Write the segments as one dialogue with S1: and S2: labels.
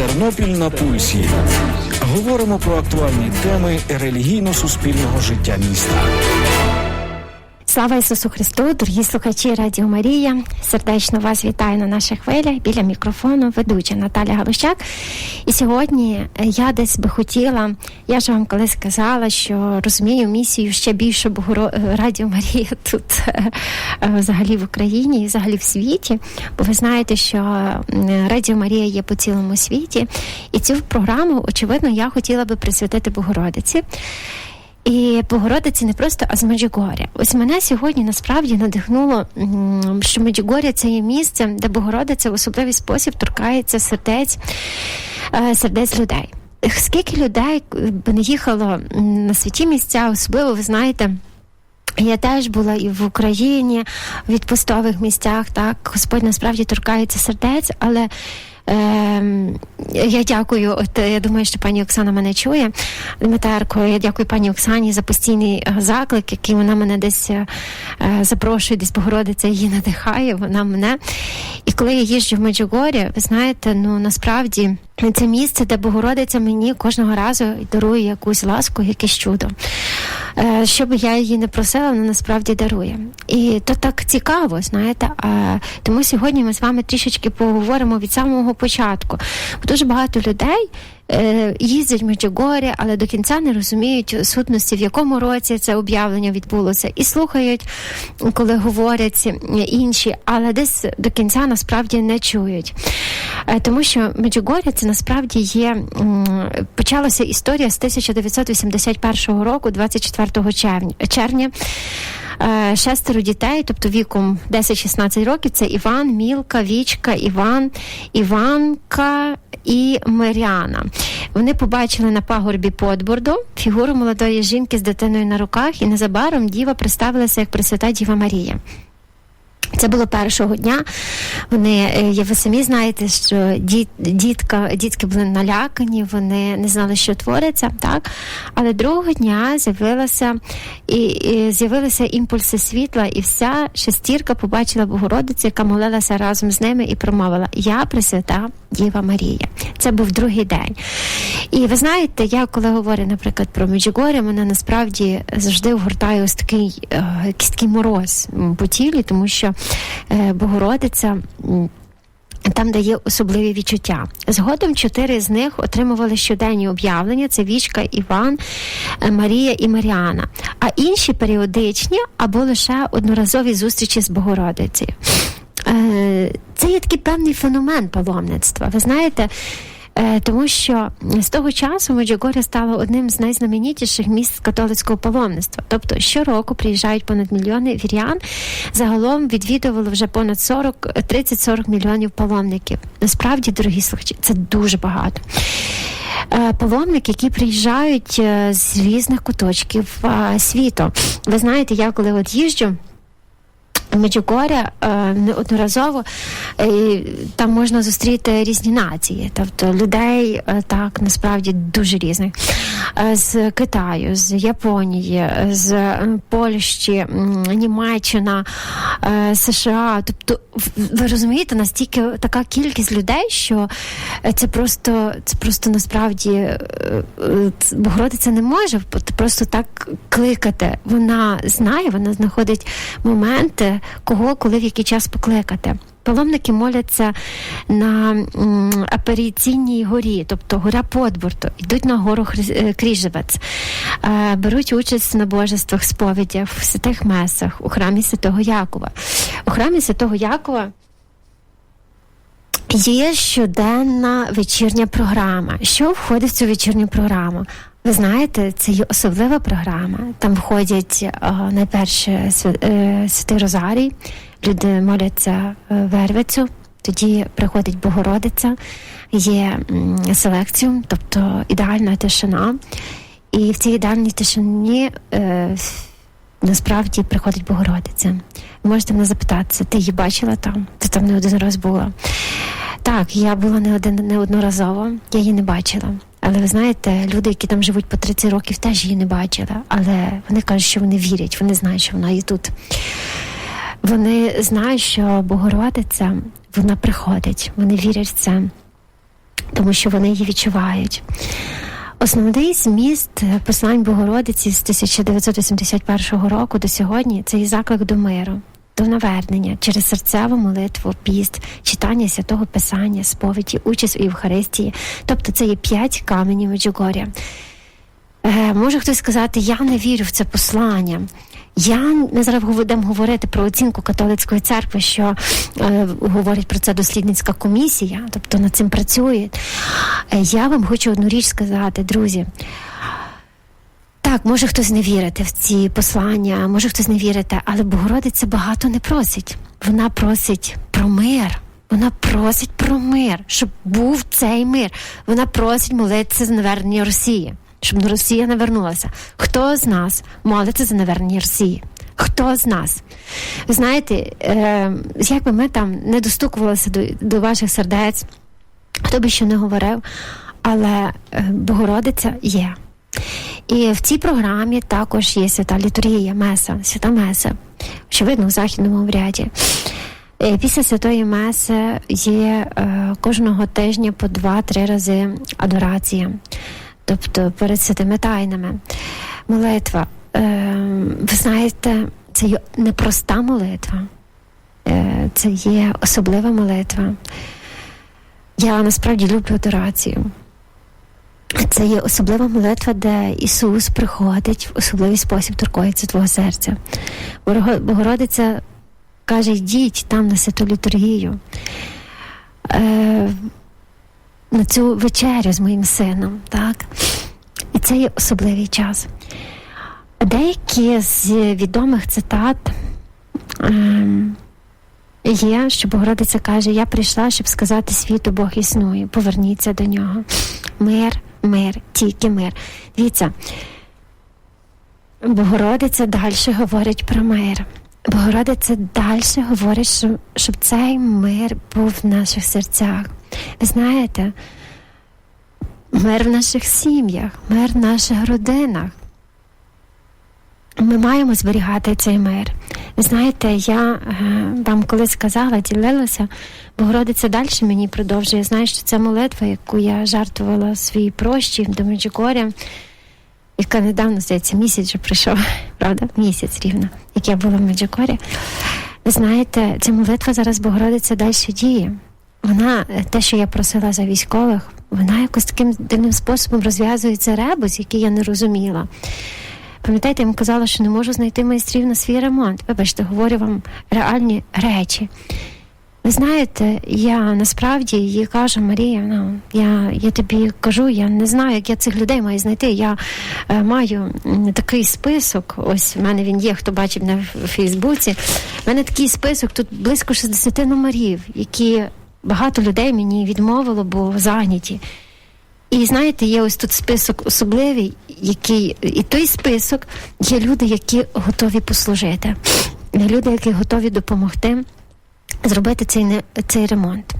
S1: Тернопіль на пульсі. Говоримо про актуальні теми релігійно-суспільного життя міста.
S2: Слава Ісусу Христу, дорогі слухачі Радіо Марія. Сердечно вас вітаю на наших хвилях біля мікрофону, ведуча Наталя Галущак. І сьогодні я десь би хотіла, я ж вам колись сказала, що розумію місію ще більше Богоро... Радіо Марія тут взагалі в Україні і взагалі в світі. Бо ви знаєте, що Радіо Марія є по цілому світі, і цю програму, очевидно, я хотіла би присвятити Богородиці. І Богородиці не просто, а з Меджугоря. Ось мене сьогодні насправді надихнуло, що Меджугоря це є місце, де Богородиця в особливий спосіб торкається сердець, сердець людей. Скільки людей би не їхало на святі місця, особливо ви знаєте. Я теж була і в Україні в відпустових місцях. Так, Господь насправді торкається сердець, але Е, я дякую. От я думаю, що пані Оксана мене чує. Дмитарко, я дякую пані Оксані за постійний заклик, який вона мене десь е, запрошує, десь Богородиця її надихає. Вона мене. І коли я їжджу в Меджугорі, ви знаєте, ну насправді. Це місце, де Богородиця мені кожного разу дарує якусь ласку, якесь чудо. Е, що би я її не просила, вона насправді дарує. І то так цікаво, знаєте. Тому сьогодні ми з вами трішечки поговоримо від самого початку. Бо дуже багато людей їздять в Меджугорі, але до кінця не розуміють сутності, в якому році це об'явлення відбулося, і слухають, коли говорять інші, але десь до кінця насправді не чують. Е, тому що Меджугорі це насправді є почалася історія з 1981 року, 24 червня. Червня. Шестеро дітей, тобто віком 10-16 років, це Іван, Мілка, Вічка, Іван, Іванка і Маріана. Вони побачили на пагорбі Подборду фігуру молодої жінки з дитиною на руках, і незабаром діва представилася як Пресвята Діва Марія. Це було першого дня. Вони, ви самі знаєте, що діт, дітка, дітки були налякані, вони не знали, що твориться, так? Але другого дня з'явилася і, і з'явилися імпульси світла, і вся шестірка побачила Богородицю, яка молилася разом з ними і промовила: Я Пресвята Діва Марія. Це був другий день. І ви знаєте, я коли говорю, наприклад, про Меджугорі, мене насправді завжди вгортає ось такий якийсь такий мороз по тілі, тому що Богородиця. Там дає особливі відчуття. Згодом чотири з них отримували щоденні об'явлення: це Вічка, Іван, Марія і Маріана. А інші періодичні або лише одноразові зустрічі з Богородицею. Це є такий певний феномен паломництва. Ви знаєте, тому що з того часу Меджугоря стало одним з найзнаменітіших місць католицького паломництва. Тобто щороку приїжджають понад мільйони вірян. Загалом відвідували вже понад 30-40 мільйонів паломників. Насправді, дорогі слухачі, це дуже багато. Паломники, які приїжджають з різних куточків світу. Ви знаєте, я коли от їжджу. Меджугоря неодноразово там можна зустріти різні нації, тобто людей так насправді дуже різних з Китаю, з Японії, з Польщі, Німеччина, США. Тобто, ви розумієте, настільки така кількість людей, що це просто це просто насправді Богородиця не може просто так кликати. Вона знає, вона знаходить моменти кого, коли в який час покликати. Паломники моляться на аперіційній горі, тобто гора Подборту, йдуть на гору Кріжевець, е, беруть участь в набожествах, сповідях, в святих месах, у храмі Святого Якова. У храмі Святого Якова. Є щоденна вечірня програма. Що входить в цю вечірню програму? Ви знаєте, це є особлива програма. Там входять о, найперше Святий Розарій, люди моляться Вервицю, тоді приходить Богородиця, є селекціум, тобто ідеальна тишина. І в цій ідеальній тишині е, насправді приходить Богородиця. Можете мене запитатися, ти її бачила там? Ти там не один раз була? Так, я була не один неодноразово, я її не бачила. Але ви знаєте, люди, які там живуть по 30 років, теж її не бачили. Але вони кажуть, що вони вірять, вони знають, що вона є тут. Вони знають, що Богородиця вона приходить, вони вірять в це. тому що вони її відчувають. Основний зміст послань Богородиці з 1981 року до сьогодні це і заклик до миру, до навернення через серцеву молитву, піст, читання святого Писання, сповіді, участь у Євхаристії. Тобто це є п'ять каменів Меджугоря. Е, може хтось сказати, я не вірю в це послання. Я не зараз будемо говорити про оцінку католицької церкви, що е, говорить про це дослідницька комісія, тобто над цим працює. Е, я вам хочу одну річ сказати, друзі. Так, може хтось не вірити в ці послання, може хтось не вірити, але Богородиця багато не просить. Вона просить про мир. Вона просить про мир, щоб був цей мир. Вона просить молитися за навернення Росії, щоб Росія не вернулася. Хто з нас молиться за навернення Росії? Хто з нас? Ви знаєте, е, як би ми там не достукувалися до, до ваших сердець, хто би що не говорив, але е, Богородиця є. І в цій програмі також є свята літургія, меса, свята меса, очевидно, в західному обряді. Е, Після святої меси є е, кожного тижня по два-три рази адорація, тобто перед святими тайнами. Молитва. Е, ви знаєте, це є непроста молитва, е, це є особлива молитва. Я насправді люблю адорацію. Це є особлива молитва, де Ісус приходить в особливий спосіб торкується твого серця. Богородиця каже: йдіть там на святу літургію, е, на цю вечерю з моїм сином. Так? І це є особливий час. Деякі з відомих цитат. ем, Є, що Богородиця каже: Я прийшла, щоб сказати світу, Бог існує. Поверніться до нього. Мир, мир, тільки мир. Дивіться, Богородиця далі говорить про мир. Богородиця далі говорить, що, щоб цей мир був в наших серцях. Ви знаєте, мир в наших сім'ях, мир в наших родинах. Ми маємо зберігати цей мир. Ви знаєте, я е, вам колись сказала, ділилася, Богородиця далі мені продовжує. Знаю, що це молитва, яку я жартувала свій прощі до Меджугоря, яка недавно, здається, місяць вже пройшов, правда? Місяць рівно, як я була в Меджугорі. Ви знаєте, ця молитва зараз Богородиця далі діє. Вона, е, те, що я просила за військових, вона якось таким дивним способом розв'язує цей ребус, який я не розуміла. Пам'ятаєте, я вам казала, що не можу знайти майстрів на свій ремонт. Вибачте, говорю вам реальні речі. Ви знаєте, я насправді їй кажу, Марія, ну я, я тобі кажу, я не знаю, як я цих людей маю знайти. Я е, маю такий список. Ось в мене він є, хто бачив на Фейсбуці. В мене такий список, тут близько 60 номерів, які багато людей мені відмовило, бо зайняті. І знаєте, є ось тут список особливий, який і той список є люди, які готові послужити, люди, які готові допомогти зробити цей цей ремонт.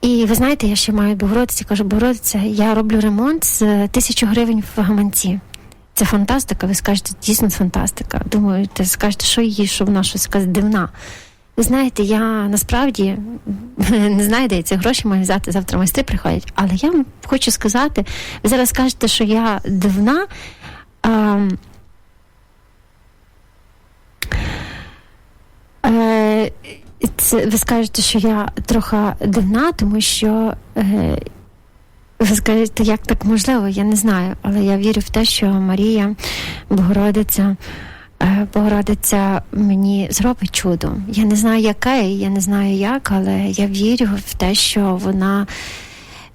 S2: І ви знаєте, я ще маю Богородиці, кажу, Богородиця, я роблю ремонт з тисячу гривень в гаманці. Це фантастика, ви скажете, дійсно фантастика. Думаю, ти скажете, що її, що вона щось дивна. Ви знаєте, я насправді не знаю, де я ці гроші маю взяти, завтра майстри приходять. Але я вам хочу сказати, ви зараз скажете, що я дивна. А, е, це, ви скажете, що я трохи дивна, тому що е, ви скажете, як так можливо, я не знаю, але я вірю в те, що Марія Богородиця. Е, Богородиця мені зробить чудо. Я не знаю, яке, я не знаю як, але я вірю в те, що вона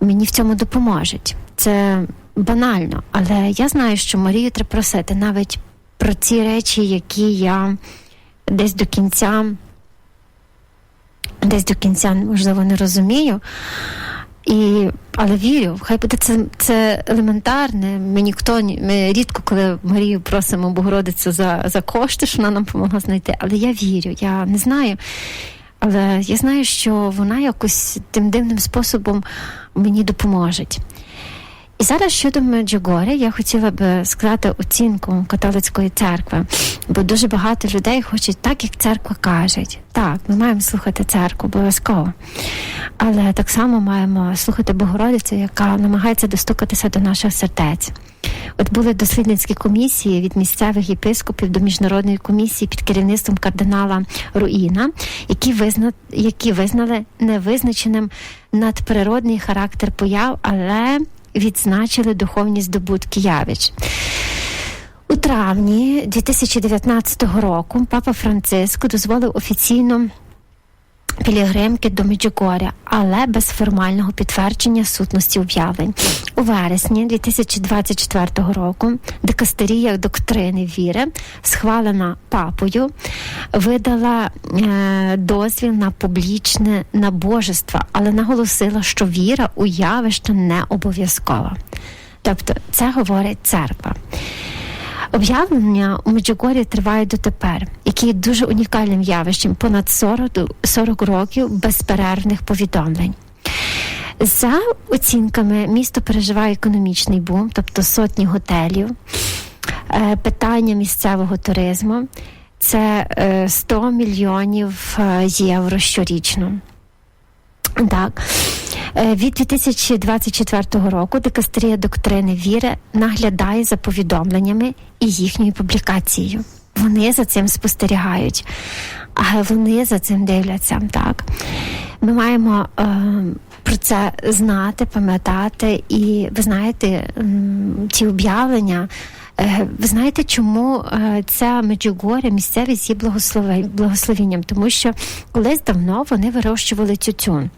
S2: мені в цьому допоможе. Це банально, але я знаю, що Марію треба просити навіть про ці речі, які я десь до кінця, десь до кінця, можливо, не розумію. І, але вірю, хай буде це, це елементарне. Ми ніхто ні- ми рідко, коли Марію просимо Богородицю за, за кошти, що вона нам допомогла знайти. Але я вірю, я не знаю. Але я знаю, що вона якось тим дивним способом мені допоможе. І зараз щодо Меджугоря, я хотіла б сказати оцінку католицької церкви, бо дуже багато людей хочуть так, як церква каже. Так, ми маємо слухати церкву обов'язково. Але так само маємо слухати Богородицю, яка намагається достукатися до наших сердець. От були дослідницькі комісії від місцевих єпископів до міжнародної комісії під керівництвом кардинала Руїна, які визна... які визнали невизначеним надприродний характер появ, але відзначили духовні здобутки явич. У травні 2019 року папа Франциско дозволив офіційно пілігримки до Меджугоря, але без формального підтвердження сутності об'явлень. У вересні 2024 року дикастерія доктрини віри, схвалена папою, видала е, дозвіл на публічне набожество, але наголосила, що віра у явище не обов'язкова. Тобто, це говорить церква. Об'явлення у Меджугорі триває дотепер, які є дуже унікальним явищем, понад 40, 40 років безперервних повідомлень. За оцінками, місто переживає економічний бум, тобто сотні готелів, Е, питання місцевого туризму це е, 100 мільйонів е, євро щорічно. Так. Е, Від 2024 року дикастерія доктрини віри наглядає за повідомленнями і їхньою публікацією. Вони за цим спостерігають, а вони за цим дивляться. Так ми маємо е, про це знати, пам'ятати, і ви знаєте, ці об'явлення. Е, Ви знаєте, чому е, ця Меджугоря місцевість є благословенням? Тому що колись давно вони вирощували тютюн.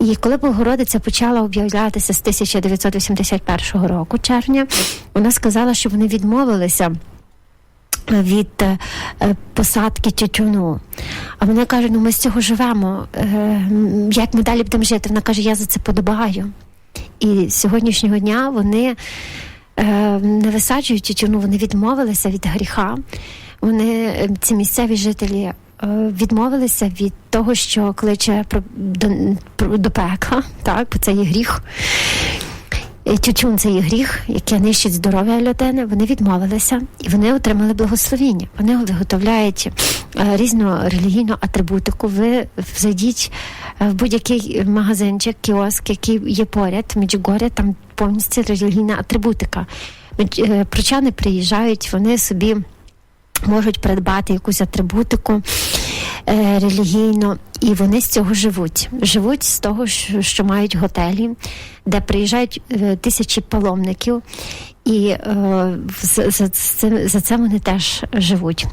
S2: І коли Богородиця почала об'являтися з 1981 року, червня, вона сказала, що вони відмовилися. Від е, посадки тютюну. А вона каже: ну ми з цього живемо. Е, як ми далі будемо жити? Вона каже, я за це подобаю. І з сьогоднішнього дня вони е, не висаджують тютюну, вони відмовилися від гріха. Вони, ці місцеві жителі, відмовилися від того, що кличе до, до пекла, так, бо це є гріх. Тютюн це є гріх, який нищить здоров'я людини. Вони відмовилися і вони отримали благословіння. Вони виготовляють е, різну релігійну атрибутику. Ви зайдіть е, в будь-який магазинчик, кіоск, який є поряд, в Меджугорі, там повністю релігійна атрибутика. Е, Прочани приїжджають, вони собі можуть придбати якусь атрибутику е, релігійну, і вони з цього живуть. Живуть з того, що, що мають готелі, де приїжджають е, тисячі паломників, і е, за, це вони теж живуть.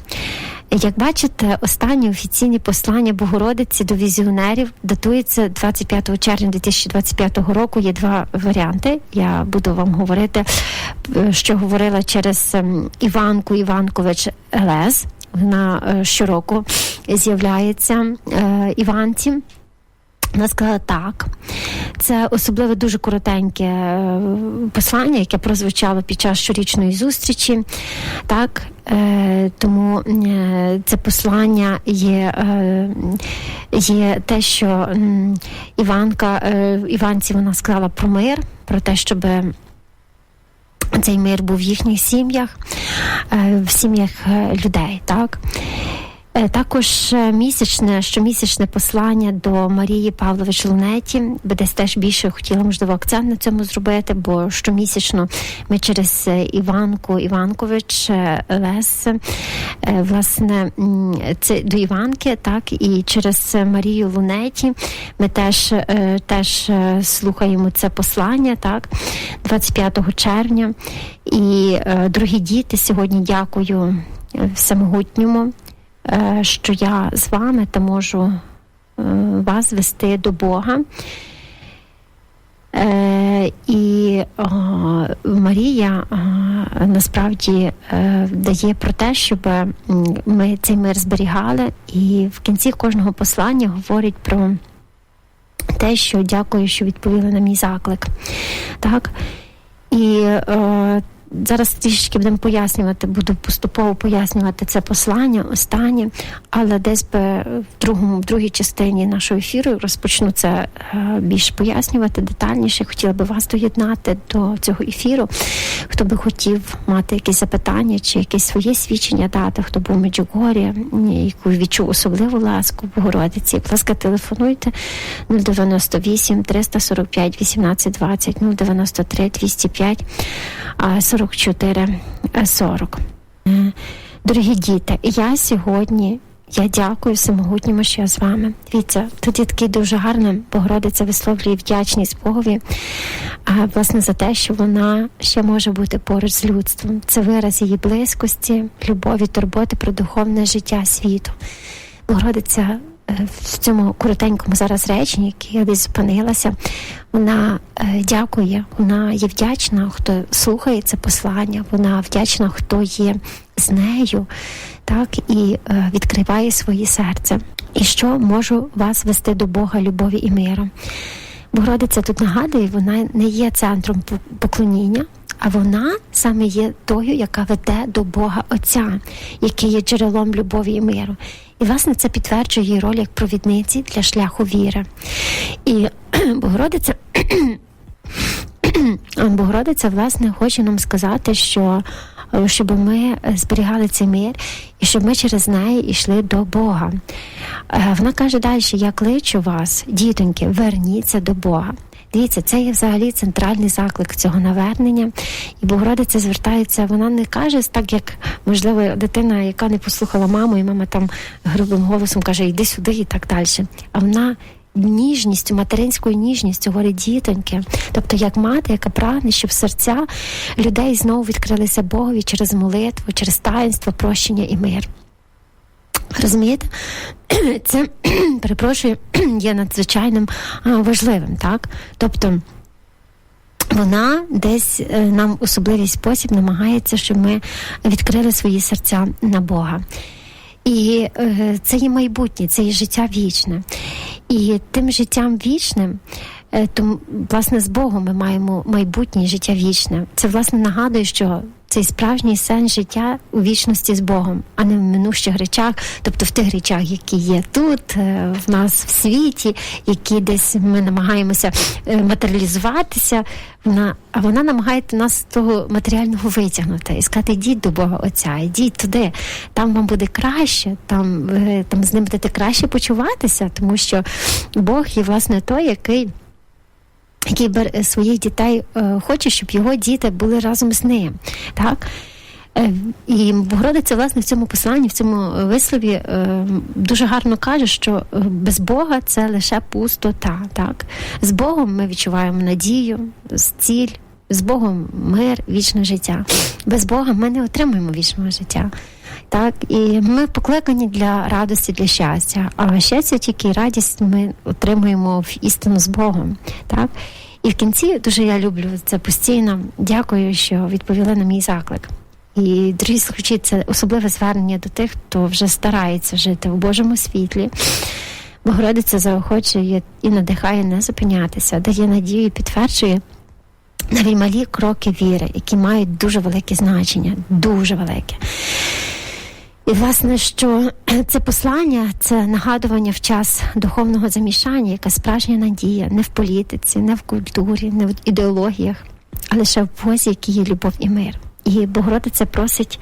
S2: Як бачите, останні офіційні послання Богородиці до візіонерів датується 25 червня 2025 року. Є два варіанти. Я буду вам говорити, е, що говорила через ем, Іванку Іванкович Елес. Вона е, щороку з'являється е, Іванці. Вона сказала так. Це особливо дуже коротеньке е, послання, яке прозвучало під час щорічної зустрічі. Так, е, тому е, це послання є, є те, що Іванка Іванці вона сказала про мир, про те, щоб цей мир був в їхніх сім'ях, в сім'ях людей. Так. Е, Також е, місячне, щомісячне послання до Марії Павлович Лунеті, би десь теж більше хотіла, можливо, акцент на цьому зробити, бо щомісячно ми через е, Іванку Іванкович Лес, власне, це до Іванки, так, і через Марію Лунеті ми теж, теж слухаємо це послання, так, 25 червня. І, дорогі діти, сьогодні дякую всемогутньому що я з вами та можу е, вас вести до Бога. Е, і Марія е, насправді е, дає про те, щоб ми цей мир зберігали, і в кінці кожного послання говорить про те, що дякую, що відповіли на мій заклик. Так? І е, зараз трішечки будемо пояснювати, буду поступово пояснювати це послання останнє, але десь би в другому, в другій частині нашого ефіру розпочну це е, більш пояснювати детальніше. Хотіла би вас доєднати до цього ефіру. Хто би хотів мати якісь запитання чи якесь своє свідчення дати, хто був в Меджугорі, яку відчув особливу ласку Богородиці. Будь ласка, телефонуйте 098 345 18 20 093 205 а, 44 а, 40. Е, Дорогі діти, я сьогодні. Я дякую всемогутньому, що я з вами. Дивіться, є такий дуже гарний Богородиця висловлює вдячність Богові, а, власне, за те, що вона ще може бути поруч з людством. Це вираз її близькості, любові, турботи про духовне життя світу. Богородиця е, в цьому коротенькому зараз реченні, яке я десь зупинилася, вона е, дякує, вона є вдячна, хто слухає це послання, вона вдячна, хто є з нею, так і е, відкриває своє серце. І що можу вас вести до Бога, любові і миру. Богородиця тут нагадує, вона не є центром поклоніння, а вона саме є тою, яка веде до Бога Отця, який є джерелом любові і миру. І власне це підтверджує її роль як провідниці для шляху віри. І Богородиця Богородиця, власне, хоче нам сказати, що щоб ми зберігали цей мир і щоб ми через неї йшли до Бога. Е, Вона каже далі: я кличу вас, дітоньки, верніться до Бога. Дивіться, це є взагалі центральний заклик цього навернення. І Богородиця звертається, вона не каже так, як можливо дитина, яка не послухала маму, і мама там грубим голосом каже, йди сюди і так далі. А вона ніжністю, материнською ніжністю говорить дітоньки. Тобто, як мати, яка прагне, щоб серця людей знову відкрилися Богові через молитву, через таїнство, прощення і мир. Розумієте? Це, перепрошую, є надзвичайним важливим, так? Тобто вона десь е, нам особливий спосіб намагається, щоб ми відкрили свої серця на Бога. І е, це є майбутнє, це є життя вічне. І тим життям вічним, то, власне, з Богом ми маємо майбутнє життя вічне. Це, власне, нагадує, що цей справжній сенс життя у вічності з Богом, а не в минущих речах, тобто в тих речах, які є тут, е, в нас в світі, які десь ми намагаємося е, матеріалізуватися. Вона, а вона намагається нас з того матеріального витягнути і сказати: йдіть до Бога Отця, йдіть туди, там вам буде краще, там, там з ним будете краще почуватися, тому що Бог є власне той, який який бер- своїх дітей е, хоче, щоб його діти були разом з ним. Так? Е, І Богородиця, власне, в цьому посланні, в цьому вислові е, дуже гарно каже, що без Бога це лише пустота. Так? З Богом ми відчуваємо надію, ціль, з Богом мир, вічне життя. Без Бога ми не отримуємо вічного життя. Так, і ми покликані для радості, для щастя. А щастя тільки радість ми отримуємо в істину з Богом. Так? І в кінці дуже я люблю це постійно. Дякую, що відповіли на мій заклик. І дорогі слухачі, це особливе звернення до тих, хто вже старається жити в Божому світлі. Богородиця заохочує і надихає не зупинятися, дає надію і підтверджує навіть малі кроки віри, які мають дуже велике значення, дуже велике. І, власне, що це послання, це нагадування в час духовного замішання, яка справжня надія не в політиці, не в культурі, не в ідеологіях, а лише в Бозі, який є любов і мир. І Богородиця просить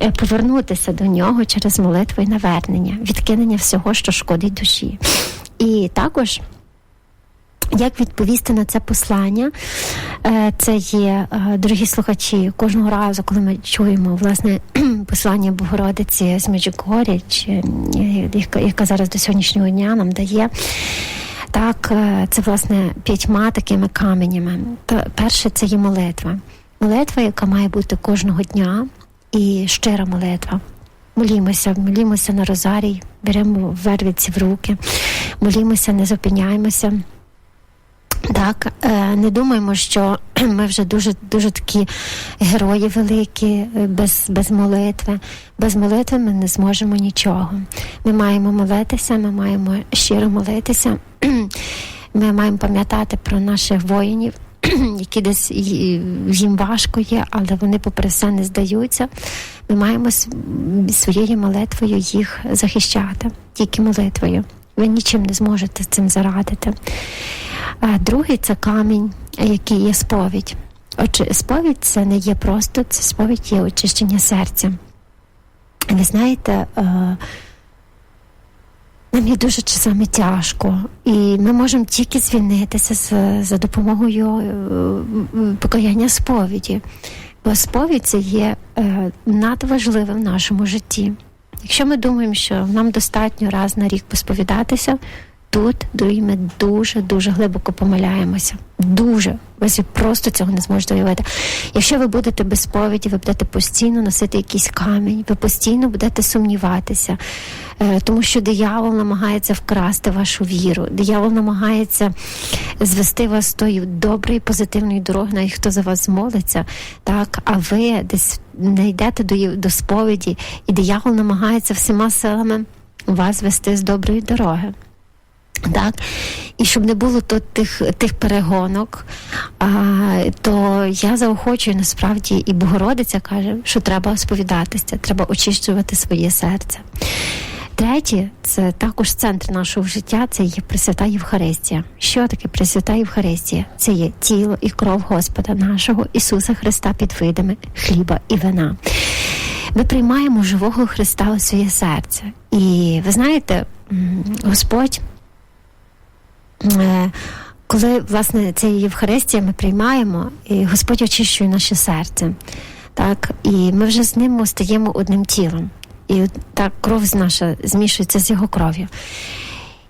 S2: е, повернутися до нього через молитву і навернення, відкинення всього, що шкодить душі. І також як відповісти на це послання? Е, Це є, е, дорогі слухачі, кожного разу, коли ми чуємо власне послання Богородиці з Меджугорі, чи е, яка- зараз до сьогоднішнього дня нам дає. Так, це власне п'ятьма такими каменями. Та перше це є молитва. Молитва, яка має бути кожного дня, і щира молитва. Молімося, молімося на розарій, беремо вервиці в руки, молімося, не зупиняємося. Так, е, не думаємо, що ми вже дуже дуже такі герої великі, е, без, без молитви. Без молитви ми не зможемо нічого. Ми маємо молитися, ми маємо щиро молитися. Ми маємо пам'ятати про наших воїнів, які десь їм важко є, але вони, попри все, не здаються. Ми маємо своєю молитвою їх захищати, тільки молитвою. Ви нічим не зможете цим зарадити. А другий це камінь, який є сповідь. Отже, сповідь це не є просто, це сповідь є очищення серця. Ви знаєте, нам є дуже часами тяжко, і ми можемо тільки звільнитися за, за допомогою покаяння сповіді. Бо сповідь це є надважливе в нашому житті. Якщо ми думаємо, що нам достатньо раз на рік посповідатися, тут, дорогі, ми дуже-дуже глибоко помиляємося. Дуже. Ви просто цього не зможете уявити. Якщо ви будете без сповіді, ви будете постійно носити якийсь камінь, ви постійно будете сумніватися, тому що диявол намагається вкрасти вашу віру. Диявол намагається звести вас з тої доброї, позитивної дороги, навіть хто за вас змолиться, так, а ви десь не йдете до, до сповіді, і диявол намагається всіма силами вас вести з доброї дороги. Так, і щоб не було то тих тих перегонок, а, то я заохочую насправді і Богородиця каже, що треба сповідатися, треба очищувати своє серце. Третє, це також центр нашого життя, це є Пресвята Євхаристія. Що таке Пресвята Євхаристія? Це є тіло і кров Господа нашого Ісуса Христа під видами хліба і вина. Ми приймаємо живого Христа у своє серце. І ви знаєте, Господь. Коли власне це Євхаристія ми приймаємо, і Господь очищує наше серце, так і ми вже з ним стаємо одним тілом, і так кров наша змішується з його кров'ю.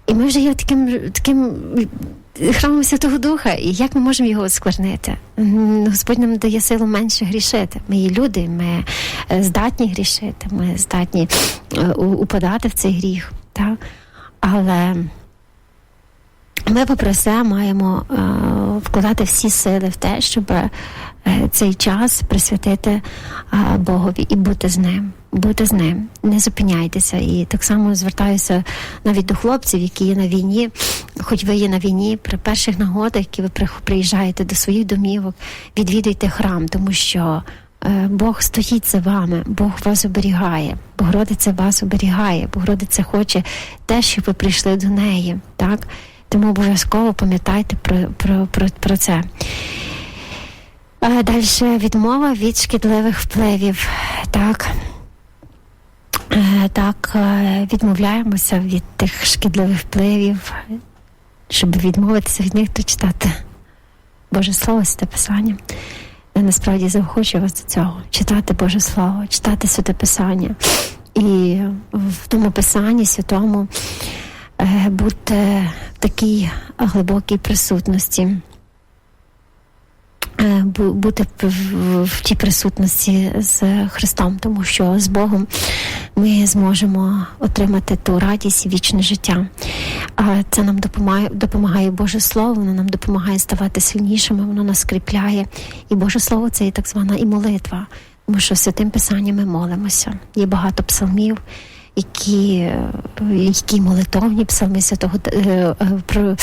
S2: І ми вже є таким таким храмом Святого Духа, і як ми можемо його осквернити? Господь нам дає силу менше грішити. Ми є люди, ми здатні грішити, ми здатні упадати в цей гріх. Так? Але ми, попри все, маємо е, вкладати всі сили в те, щоб е, цей час присвятити е, Богові і бути з ним. Бути з ним, не зупиняйтеся. І так само звертаюся навіть до хлопців, які є на війні, хоч ви є на війні, при перших нагодах, які ви приїжджаєте до своїх домівок, відвідуйте храм, тому що Бог стоїть за вами, Бог вас оберігає, Богородиця вас оберігає, Богородиця хоче те, щоб ви прийшли до неї. так? Тому обов'язково пам'ятайте про про, про, про це. Далі відмова від шкідливих впливів. Так, так, відмовляємося від тих шкідливих впливів, щоб відмовитися від них, то читати Боже Слово, Святе Писання. Я насправді заохочую вас до цього. Читати Боже Слово, читати Святе Писання. І в тому писанні святому бути в такій глибокій присутності, бути в тій присутності з Христом, тому що з Богом ми зможемо отримати ту радість і вічне життя. Це нам допомагає допомагає Боже Слово, воно нам допомагає ставати сильнішими, воно нас скріпляє. І Боже Слово це і так звана і молитва, тому що святим Писанням ми молимося. Є багато псалмів які які молитовні псалми святого про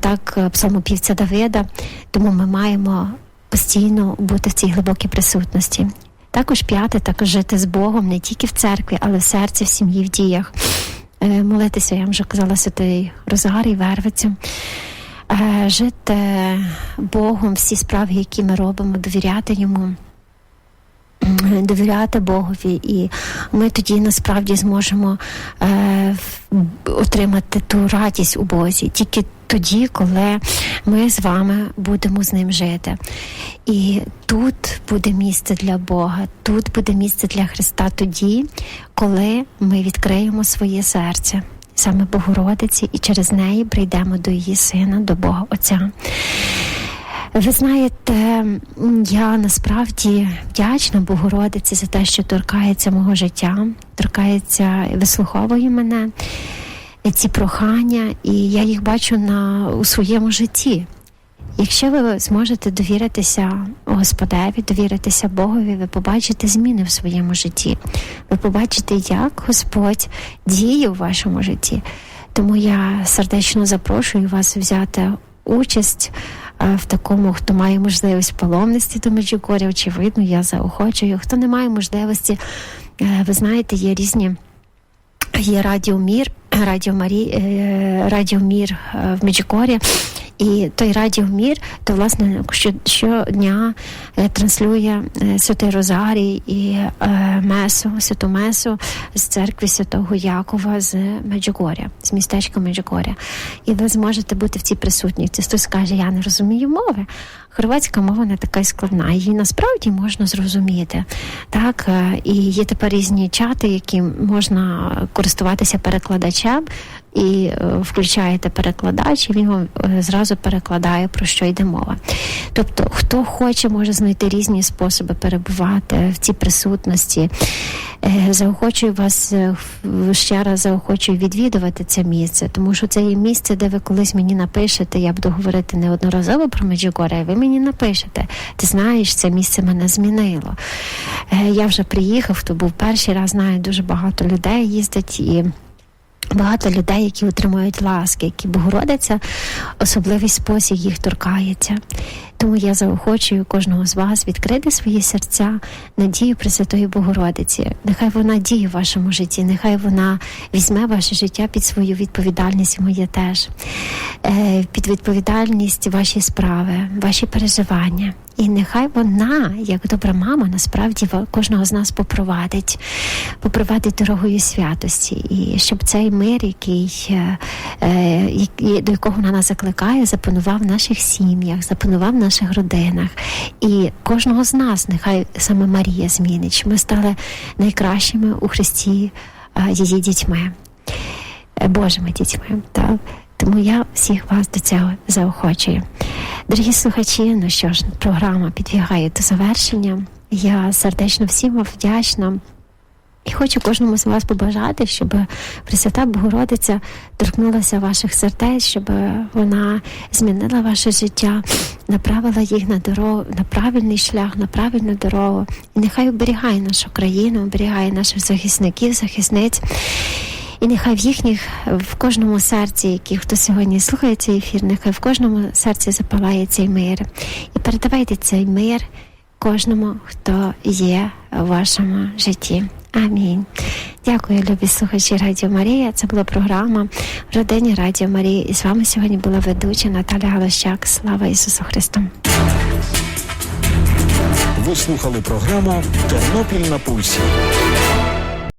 S2: так псалмопівця Давида. Тому ми маємо постійно бути в цій глибокій присутності. Також п'яте, також жити з Богом не тільки в церкві, але в серці, в сім'ї, в діях. Молитися, я вже казала, святий Розарій, Вервицю. Жити Богом всі справи, які ми робимо, довіряти йому довіряти Богові, і ми тоді насправді зможемо е, отримати ту радість у Бозі тільки тоді, коли ми з вами будемо з ним жити. І тут буде місце для Бога, тут буде місце для Христа тоді, коли ми відкриємо своє серце. Саме Богородиці, і через неї прийдемо до її сина, до Бога Отця. Ви знаєте, я насправді вдячна Богородиці за те, що торкається мого життя, торкається і вислуховує мене ці прохання, і я їх бачу на у своєму житті. Якщо ви зможете довіритися Господеві, довіритися Богові, ви побачите зміни в своєму житті. Ви побачите, як Господь діє у вашому житті. Тому я сердечно запрошую вас взяти участь в такому, хто має можливість в паломництві до Меджугоря, очевидно, я заохочую. Хто не має можливості, е, ви знаєте, є різні. Є Радіо Мір, Радіо Марі, е, Радіо Мір е, в Меджикорі. І той Радіо Мір, то власне що, щодня е, транслює е, Святий Розарій і е, Месу, Святу Месу з церкви Святого Якова з Меджугоря, з містечка Меджугоря. І ви зможете бути в цій присутності. Хтось скаже, я не розумію мови. Хорватська мова не така й складна, її насправді можна зрозуміти. Так, і є тепер різні чати, які можна користуватися перекладачем, і е, включаєте перекладач, і він вам е, зразу перекладає про що йде мова. Тобто, хто хоче, може знайти різні способи перебувати в цій присутності. Е, Заохочую вас ще раз заохочую відвідувати це місце, тому що це є місце, де ви колись мені напишете. Я буду говорити неодноразово про Меджугоря, і ви мені напишете. Ти знаєш, це місце мене змінило. Я вже приїхав, то був перший раз, знаю, дуже багато людей їздить і. Багато людей, які отримують ласки, які Богородиця, особливий спосіб їх торкається. Тому я заохочую кожного з вас відкрити свої серця надію Пресвятої Богородиці. Нехай вона діє в вашому житті, нехай вона візьме ваше життя під свою відповідальність, моє теж, Е, під відповідальність ваші справи, ваші переживання. І нехай вона, як добра мама, насправді кожного з нас попровадить, попровадить дорогою святості, і щоб цей мир, який, е, е, до якого вона нас закликає, запанував в наших сім'ях, запанував в наших родинах. І кожного з нас, нехай саме Марія змінить, щоб ми стали найкращими у Христі е, її дітьми, Божими дітьми. Так? Тому я всіх вас до цього заохочую. Дорогі слухачі, ну що ж, програма підбігає до завершення. Я сердечно всім вам вдячна. І хочу кожному з вас побажати, щоб Пресвята Богородиця торкнулася ваших сердець, щоб вона змінила ваше життя, направила їх на дорогу, на правильний шлях, на правильну дорогу. І нехай оберігає нашу країну, оберігає наших захисників, захисниць. І нехай в їхніх, в кожному серці, які хто сьогодні слухає цей ефір, нехай в кожному серці запалає цей мир. І передавайте цей мир кожному, хто є в вашому житті. Амінь. Дякую, любі слухачі Радіо Марія. Це була програма в родині Радіо Марії. І з вами сьогодні була ведуча Наталя Галощак. Слава Ісусу Христу!
S1: Ви слухали програму Тернопіль на пульсі.